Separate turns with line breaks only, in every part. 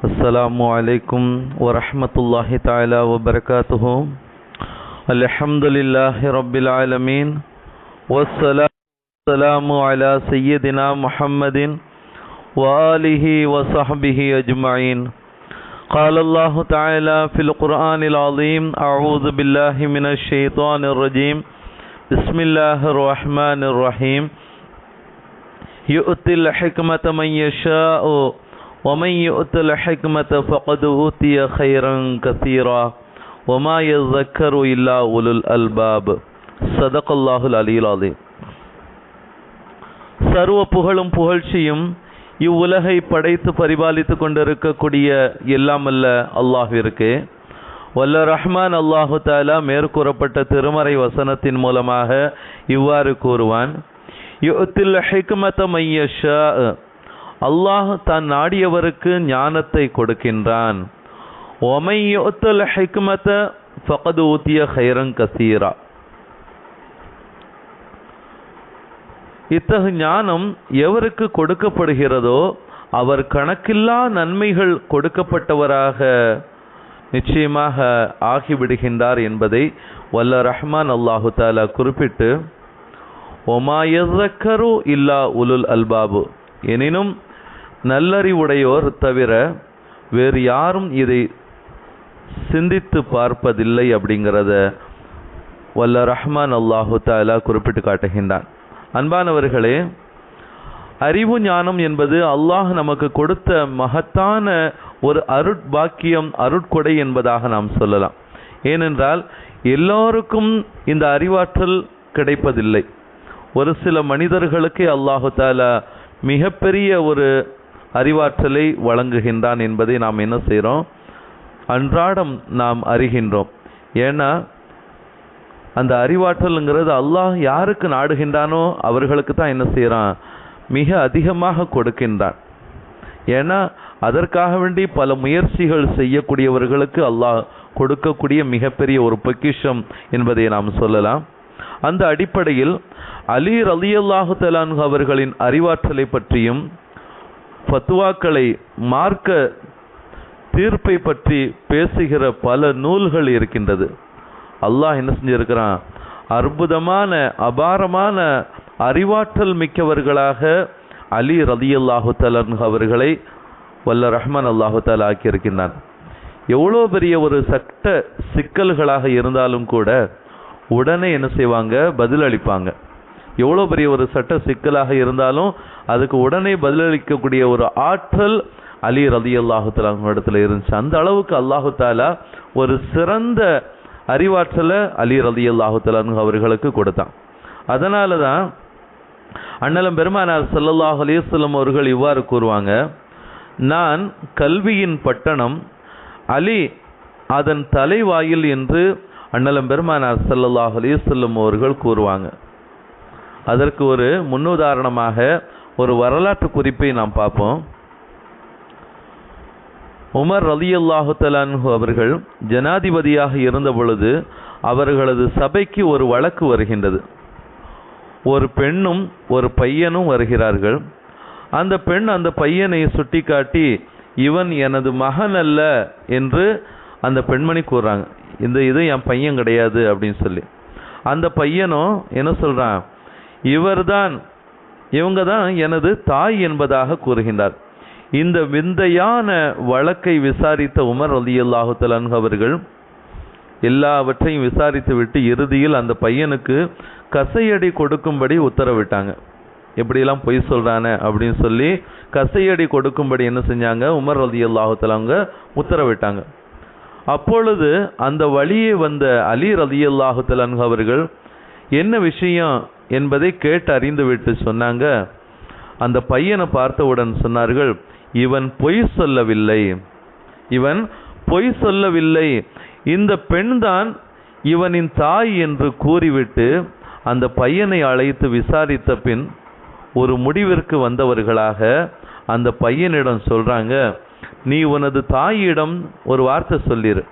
السلام عليكم ورحمة الله تعالى وبركاته. الحمد لله رب العالمين. والسلام على سيدنا محمد وآله وصحبه أجمعين. قال الله تعالى في القرآن العظيم أعوذ بالله من الشيطان الرجيم. بسم الله الرحمن الرحيم. يؤتي الحكمة من يشاء ومن يؤت الحكمة فقد أوتي خيرا كثيرا وما يذكر إلا أولو الألباب صدق الله العلي العظيم சர்வ புகழும் புகழ்ச்சியும் இவ்வுலகை படைத்து பரிபாலித்து கொண்டிருக்கக்கூடிய எல்லாமல்ல அல்லாஹ்விற்கு வல்ல ரஹ்மான் அல்லாஹு தாலா மேற்கூறப்பட்ட திருமறை வசனத்தின் மூலமாக இவ்வாறு கூறுவான் யுத்தில் ஹிக்மத மையஷா அல்லாஹ் தான் நாடியவருக்கு ஞானத்தை கொடுக்கின்றான். ஒமை யுத்தல் ஃபகது ஊத்திய ஹைரங் கசீரா இத்தகு ஞானம் எவருக்கு கொடுக்கப்படுகிறதோ அவர் கணக்கில்லா நன்மைகள் கொடுக்கப்பட்டவராக நிச்சயமாக ஆகிவிடுகின்றார் என்பதை வல்ல ரஹ்மான் அல்லாஹு தாலா குறிப்பிட்டு ஒமாயக்கரு இல்லா உலுல் அல்பாபு. எனினும் நல்லறிவுடையோர் தவிர வேறு யாரும் இதை சிந்தித்து பார்ப்பதில்லை அப்படிங்கிறத வல்ல ரஹ்மான் அல்லாஹு தாலா குறிப்பிட்டு காட்டுகின்றான். அன்பானவர்களே அறிவு ஞானம் என்பது அல்லாஹ் நமக்கு கொடுத்த மகத்தான ஒரு அருட்பாக்கியம் அருட்கொடை என்பதாக நாம் சொல்லலாம். ஏனென்றால் எல்லோருக்கும் இந்த அறிவாற்றல் கிடைப்பதில்லை. ஒரு சில மனிதர்களுக்கே அல்லாஹு தாலா மிகப்பெரிய ஒரு அறிவாற்றலை வழங்குகின்றான் என்பதை நாம் என்ன செய்கிறோம்? அன்றாடம் நாம் அறிகின்றோம். ஏன்னா அந்த அறிவாற்றலுங்கிறது அல்லாஹ் யாருக்கு நாடுகின்றானோ அவர்களுக்கு தான் என்ன செய்கிறான்? மிக அதிகமாக கொடுக்கின்றான். ஏன்னா அதற்காக வேண்டி பல முயற்சிகள் செய்யக்கூடியவர்களுக்கு அல்லாஹ் கொடுக்கக்கூடிய மிகப்பெரிய ஒரு பொக்கிஷம் என்பதை நாம் சொல்லலாம். அந்த அடிப்படையில் அலி ரலியல்லாஹு தலான் அவர்களின் அறிவாற்றலை பற்றியும் ஃபத்துவாக்களை மார்க்க தீர்ப்பை பற்றி பேசுகிற பல நூல்கள் இருக்கின்றது. அல்லாஹ் என்ன செஞ்சிருக்கிறான்? அற்புதமான அபாரமான அறிவாற்றல் மிக்கவர்களாக அலி ரதி அல்லாஹு தலன் அவர்களை வல்ல ரஹ்மான் அல்லாஹு தாலா ஆக்கியிருக்கின்றான். எவ்வளோ பெரிய ஒரு சட்ட சிக்கல்களாக இருந்தாலும் கூட உடனே என்ன செய்வாங்க? பதிலளிப்பாங்க. எவ்வளோ பெரிய ஒரு சட்ட சிக்கலாக இருந்தாலும் அதுக்கு உடனே பதிலளிக்கக்கூடிய ஒரு ஆற்றல் அலி ரதி அல்லாஹு இடத்துல இருந்துச்சு. அந்த அளவுக்கு அல்லாஹு தாலா ஒரு சிறந்த அறிவாற்றலை அலி ரதி அல்லாஹு அவர்களுக்கு கொடுத்தான். அதனால தான் அண்ணலம் பெருமானார் சல்லல்லாஹ் அலிஸ்லம் அவர்கள் இவ்வாறு கூறுவாங்க நான் கல்வியின் பட்டணம் அலி அதன் தலைவாயில் என்று அண்ணலம் பெருமானார் சல்லல்லாஹ் அலிஸ்லம் அவர்கள் கூறுவாங்க. அதற்கு ஒரு முன்னுதாரணமாக ஒரு வரலாற்று குறிப்பை நாம் பார்ப்போம். உமர் ரலி அல்லாஹு அவர்கள் ஜனாதிபதியாக இருந்த பொழுது அவர்களது சபைக்கு ஒரு வழக்கு வருகின்றது. ஒரு பெண்ணும் ஒரு பையனும் வருகிறார்கள். அந்த பெண் அந்த பையனை சுட்டிக்காட்டி இவன் எனது மகன் அல்ல என்று அந்த பெண்மணி கூறுறாங்க. இந்த இது என் பையன் கிடையாது அப்படின்னு சொல்லி. அந்த பையனும் என்ன சொல்கிறான் இவர்தான் இவங்க தான் எனது தாய் என்பதாக கூறுகின்றார். இந்த விந்தையான வழக்கை விசாரித்த உமர் அலி அல்லாஹுத்தலன் அவர்கள் எல்லாவற்றையும் விசாரித்து விட்டு இறுதியில் அந்த பையனுக்கு கசையடி கொடுக்கும்படி உத்தரவிட்டாங்க. எப்படியெல்லாம் பொய் சொல்கிறானே அப்படின்னு சொல்லி கசையடி கொடுக்கும்படி என்ன செஞ்சாங்க? உமர் அலி அல்லாஹு உத்தரவிட்டாங்க. அப்பொழுது அந்த வழியே வந்த அலி ரதி அல்லாஹுத்தலன் அவர்கள் என்ன விஷயம் என்பதை கேட்டு அறிந்துவிட்டு சொன்னாங்க. அந்த பையனை பார்த்தவுடன் சொன்னார்கள் இவன் பொய் சொல்லவில்லை. இவன் பொய் சொல்லவில்லை. இந்த பெண்தான் இவனின் தாய் என்று கூறிவிட்டு அந்த பையனை அழைத்து விசாரித்த பின் ஒரு முடிவிற்கு வந்தவர்களாக அந்த பையனிடம் சொல்றாங்க நீ உனது தாயிடம் ஒரு வார்த்தை சொல்லிரு.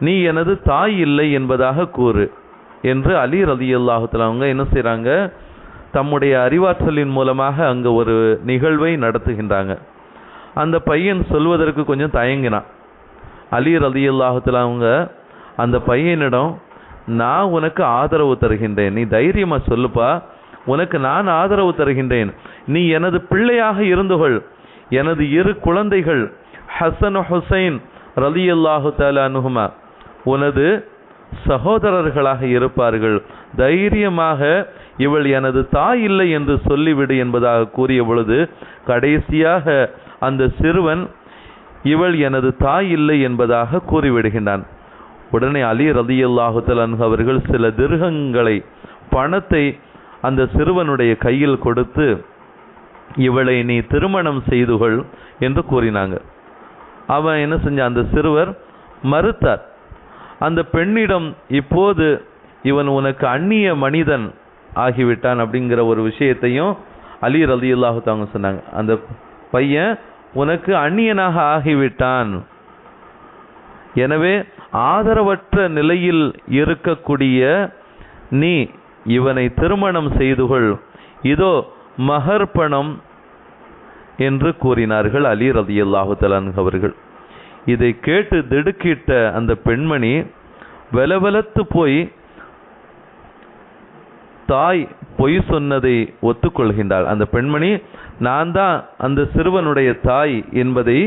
நீ எனது தாய் இல்லை என்பதாக கூறு. என்று அலி ரதி அவங்க என்ன செய்கிறாங்க தம்முடைய அறிவாற்றலின் மூலமாக அங்கே ஒரு நிகழ்வை நடத்துகின்றாங்க. அந்த பையன் சொல்வதற்கு கொஞ்சம் தயங்கினான். அலி ரலியல்லாஹுத்தல அவங்க அந்த பையனிடம் நான் உனக்கு ஆதரவு தருகின்றேன். நீ தைரியமாக சொல்லுப்பா. உனக்கு நான் ஆதரவு தருகின்றேன். நீ எனது பிள்ளையாக இருந்துகொள் எனது இரு குழந்தைகள் ஹசன் ஹுசைன் ரலியல்லாஹு தஆலா அன்ஹுமா உனது சகோதரர்களாக இருப்பார்கள். தைரியமாக இவள் எனது தாய் இல்லை என்று சொல்லிவிடு என்பதாக கூறிய பொழுது கடைசியாக அந்த சிறுவன் இவள் எனது தாய் இல்லை என்பதாக கூறிவிடுகின்றான். உடனே அலி ரலியல்லாஹு தஆலா அவர்கள் சில திருகங்களை பணத்தை அந்த சிறுவனுடைய கையில் கொடுத்து இவளை நீ திருமணம் செய்து கொள் என்று கூறினாங்க. அவன் என்ன செஞ்சான்? அந்த சிறுவர் மறுத்தார். அந்த பெண்ணிடம் இப்போது இவன் உனக்கு அந்நிய மனிதன் ஆகிவிட்டான் அப்படிங்கிற ஒரு விஷயத்தையும் அலி ரலியல்லாஹு தாங்க சொன்னாங்க. அந்த பையன் உனக்கு அந்நியனாக ஆகிவிட்டான். எனவே ஆதரவற்ற நிலையில் இருக்கக்கூடிய நீ இவனை திருமணம் செய்து கொள். இதோ மகர்ப்பணம் என்று கூறினார்கள் அலி ரதி அல்லாஹு அவர்கள். இதை கேட்டு திடுக்கிட்ட அந்த பெண்மணி வெலவெலத்து போய் தாய் பொய் சொன்னதை ஒத்துக்கொள்கின்றாள். அந்த பெண்மணி நான் தான் அந்த சிறுவனுடைய தாய் என்பதை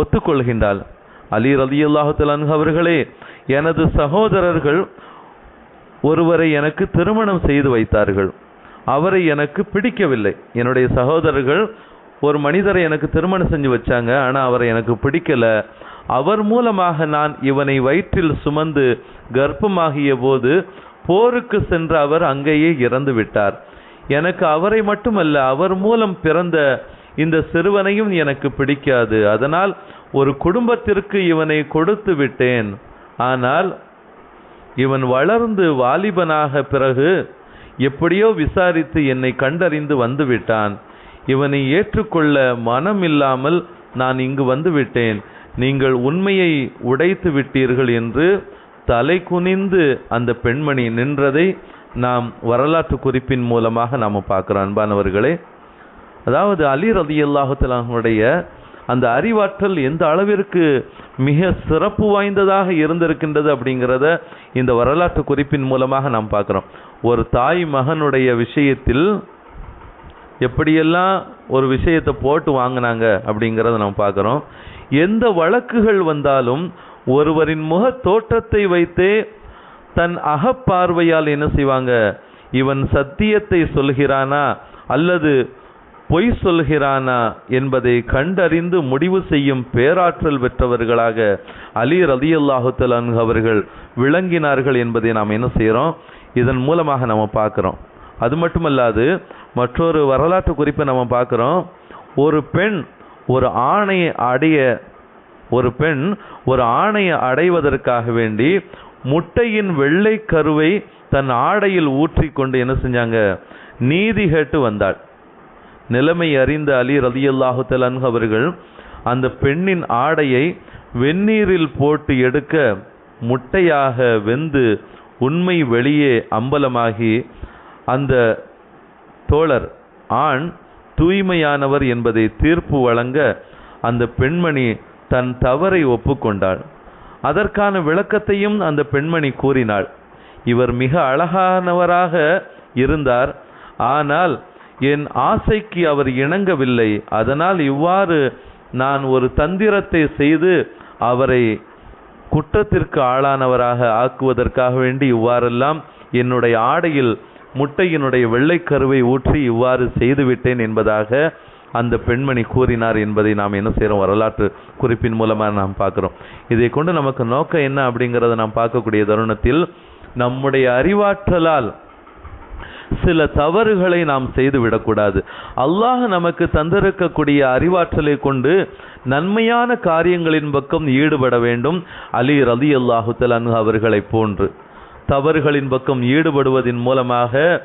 ஒத்துக்கொள்கின்றாள். அலி ரலியல்லாஹு தலான் அவர்களே எனது சகோதரர்கள் ஒருவரை எனக்கு திருமணம் செய்து வைத்தார்கள். அவரை எனக்கு பிடிக்கவில்லை. என்னுடைய சகோதரர்கள் ஒரு மனிதரை எனக்கு திருமணம் செஞ்சு வச்சாங்க. ஆனால் அவரை எனக்கு பிடிக்கல. அவர் மூலமாக நான் இவனை வயிற்றில் சுமந்து கர்ப்பமாகிய போது போருக்கு சென்ற அவர் அங்கேயே இறந்து விட்டார். எனக்கு அவரை மட்டுமல்ல அவர் மூலம் பிறந்த இந்த சிறுவனையும் எனக்கு பிடிக்காது. அதனால் ஒரு குடும்பத்திற்கு இவனை கொடுத்து விட்டேன். ஆனால் இவன் வளர்ந்து வாலிபனாக பிறகு எப்படியோ விசாரித்து என்னை கண்டறிந்து வந்து விட்டான் இவனை ஏற்றுக்கொள்ள மனம் இல்லாமல் நான் இங்கு வந்து விட்டேன் நீங்கள் உண்மையை உடைத்து விட்டீர்கள் என்று தலை குனிந்து அந்த பெண்மணி நின்றதை நாம் வரலாற்று குறிப்பின் மூலமாக நாம் பார்க்கிறோம் அன்பானவர்களே. அதாவது அலி ரதி ரதியல்லாஹுத்தலானுடைய அந்த அறிவாற்றல் எந்த அளவிற்கு மிக சிறப்பு வாய்ந்ததாக இருந்திருக்கின்றது அப்படிங்கிறத இந்த வரலாற்று குறிப்பின் மூலமாக நாம் பார்க்குறோம். ஒரு தாய் மகனுடைய விஷயத்தில் எப்படியெல்லாம் ஒரு விஷயத்தை போட்டு வாங்கினாங்க அப்படிங்கிறத நாம் பார்க்குறோம். எந்த வழக்குகள் வந்தாலும் ஒருவரின் முக தோற்றத்தை வைத்தே தன் அகப்பார்வையால் என்ன செய்வாங்க? இவன் சத்தியத்தை சொல்கிறானா அல்லது பொய் சொல்கிறானா என்பதை கண்டறிந்து முடிவு செய்யும் பேராற்றல் பெற்றவர்களாக அலி ரதி அல்லாஹுத்தலான் அவர்கள் விளங்கினார்கள் என்பதை நாம் என்ன செய்கிறோம் இதன் மூலமாக நம்ம பார்க்குறோம். அது மட்டுமல்லாது மற்றொரு வரலாற்று குறிப்பை நம்ம பார்க்குறோம். ஒரு பெண் ஒரு ஆணையை அடைய ஒரு பெண் ஒரு ஆணையை அடைவதற்காக வேண்டி முட்டையின் வெள்ளை கருவை தன் ஆடையில் ஊற்றிக்கொண்டு என்ன செஞ்சாங்க? நீதி கேட்டு வந்தாள். நிலைமை அறிந்த அலி ரலியல்லாஹு தலன்ஹு அவர்கள் அந்த பெண்ணின் ஆடையை வெந்நீரில் போட்டு எடுக்க முட்டையாக வெந்து உண்மை வெளியே அம்பலமாகி அந்த தோழர் ஆண் தூய்மையானவர் என்பதை தீர்ப்பு வழங்க அந்த பெண்மணி தன் தவறை ஒப்புக்கொண்டாள். அதற்கான விளக்கத்தையும் அந்த பெண்மணி கூறினாள். இவர் மிக அழகானவராக இருந்தார். ஆனால் என் ஆசைக்கு அவர் இணங்கவில்லை. அதனால் இவ்வாறு நான் ஒரு தந்திரத்தை செய்து அவரை குற்றத்திற்கு ஆளானவராக ஆக்குவதற்காக வேண்டி இவ்வாறெல்லாம் என்னுடைய ஆடையில் முட்டையினுடைய வெள்ளை கருவை ஊற்றி இவ்வாறு செய்துவிட்டேன் என்பதாக அந்த பெண்மணி கூறினார் என்பதை நாம் என்ன செய்கிறோம்? வரலாற்று குறிப்பின் மூலமாக நாம் பார்க்குறோம். இதை கொண்டு நமக்கு நோக்கம் என்ன அப்படிங்கிறத நாம் பார்க்கக்கூடிய தருணத்தில் நம்முடைய அறிவாற்றலால் சில தவறுகளை நாம் செய்து விடக்கூடாது அல்லாஹ் நமக்கு தந்திருக்கக்கூடிய அறிவாற்றலை கொண்டு நன்மையான காரியங்களின் பக்கம் ஈடுபட வேண்டும். அலி ரதி அல்லாஹு தலானு அவர்களைப் போன்று. தவறுகளின் பக்கம் ஈடுபடுவதன் மூலமாக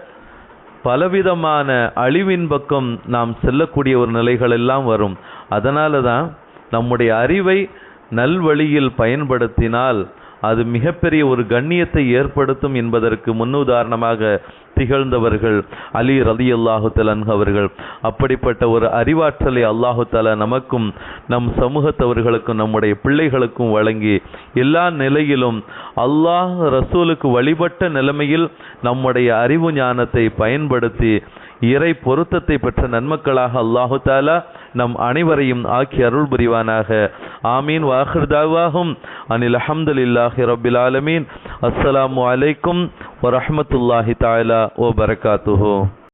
பலவிதமான அழிவின் பக்கம் நாம் செல்லக்கூடிய ஒரு நிலைகள் எல்லாம் வரும். அதனால தான் நம்முடைய அறிவை நல்வழியில் பயன்படுத்தினால் அது மிகப்பெரிய ஒரு கண்ணியத்தை ஏற்படுத்தும் என்பதற்கு முன்னுதாரணமாக திகழ்ந்தவர்கள் அலி ரதி அல்லாஹு தலன் அவர்கள். அப்படிப்பட்ட ஒரு அறிவாற்றலை அல்லாஹு தஆலா நமக்கும் நம் சமூகத்தவர்களுக்கும் நம்முடைய பிள்ளைகளுக்கும் வழங்கி எல்லா நிலையிலும் அல்லாஹ் ரசூலுக்கு வழிபட்ட நிலைமையில் நம்முடைய அறிவு ஞானத்தை பயன்படுத்தி இறை பொருத்தத்தை பெற்ற நன்மக்களாக அல்லாஹு தாலா நம் அனைவரையும் ஆக்கி அருள் புரிவானாக. ஆமீன். வாஹிர் தாவாகும் அனில் அஹமதுல்லாஹி ரபில் ஆலமீன். அஸ்ஸலாமு அலைக்கும் வரஹ்மத்துல்லாஹி தாலா ஓ பரகாத்துஹு